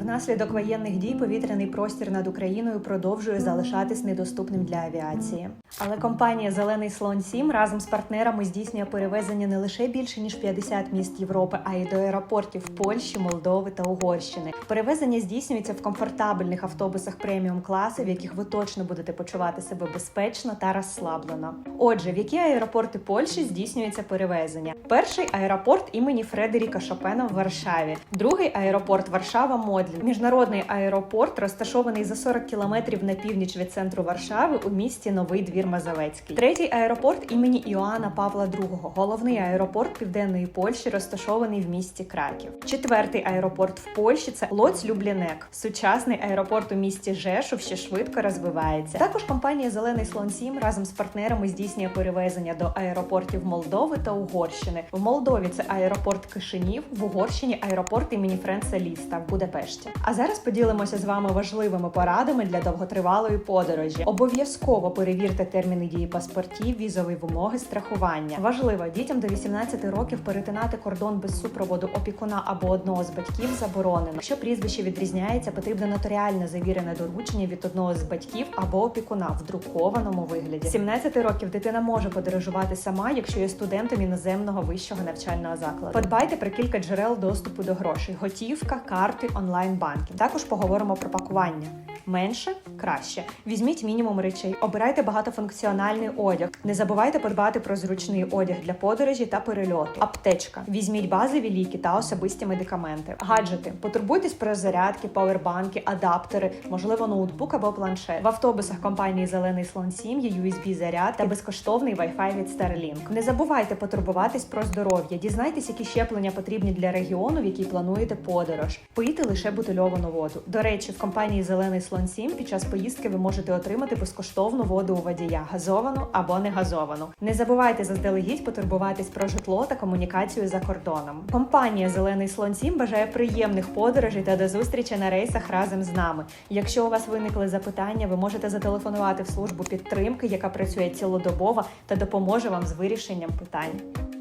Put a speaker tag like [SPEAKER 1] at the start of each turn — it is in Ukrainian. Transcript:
[SPEAKER 1] Внаслідок воєнних дій повітряний простір над Україною продовжує залишатись недоступним для авіації. Але компанія Зелений слон 7 разом з партнерами здійснює перевезення не лише більше ніж 50 міст Європи, а й до аеропортів Польщі, Молдови та Угорщини. Перевезення здійснюється в комфортабельних автобусах преміум класу, в яких ви точно будете почувати себе безпечно та розслаблено. Отже, в які аеропорти Польщі здійснюється перевезення? Перший аеропорт імені Фредеріка Шопена в Варшаві, другий аеропорт Варшава Модлін. Міжнародний аеропорт розташований за 40 кілометрів на північ від центру Варшави у місті Новий Двір Мазовецький. Третій аеропорт імені Іоанна Павла II. Головний аеропорт Південної Польщі розташований в місті Краків. Четвертий аеропорт в Польщі це Лоць Люблінек. Сучасний аеропорт у місті Жешув, що швидко розвивається. Також компанія Зелений слон 7 разом з партнерами здійснює перевезення до аеропортів Молдови та Угорщини. В Молдові це аеропорт Кишинів, в Угорщині аеропорт імені Френца Ліста в Будапешті. А зараз поділимося з вами важливими порадами для довготривалої подорожі. Обов'язково перевірте терміни дії паспортів, візові вимоги, страхування. Важливо дітям до 18 років перетинати кордон без супроводу опікуна або одного з батьків заборонено. Якщо прізвище відрізняється, потрібно нотаріально завірене доручення від одного з батьків або опікуна в друкованому вигляді. З 17 років дитина може подорожувати сама, якщо є студентом іноземного вищого навчального закладу. Подбайте про кілька джерел доступу до грошей: готівка, карти, онлайн банкінг. Також поговоримо про пакування. Менше краще. Візьміть мінімум речей, обирайте багатофункціональний одяг. Не забувайте подбати про зручний одяг для подорожі та перельоту. Аптечка. Візьміть базові ліки та особисті медикаменти. Гаджети. Потурбуйтесь про зарядки, павербанки, адаптери, можливо, ноутбук або планшет. В автобусах компанії Зелений слон 7 є USB заряд та безкоштовний Wi-Fi від Starlink. Не забувайте потурбуватись про здоров'я. Дізнайтесь, які щеплення потрібні для регіону, в який плануєте подорож. Пийте лише бутильовану воду. До речі, в компанії Зелений слон 7 під час поїздки ви можете отримати безкоштовну воду у водія, газовану або не газовану. Не забувайте заздалегідь потурбуватись про житло та комунікацію за кордоном. Компанія Зелений слон 7 бажає приємних подорожей та до зустрічі на рейсах разом з нами. Якщо у вас виникли запитання, ви можете зателефонувати в службу підтримки, яка працює цілодобово та допоможе вам з вирішенням питань.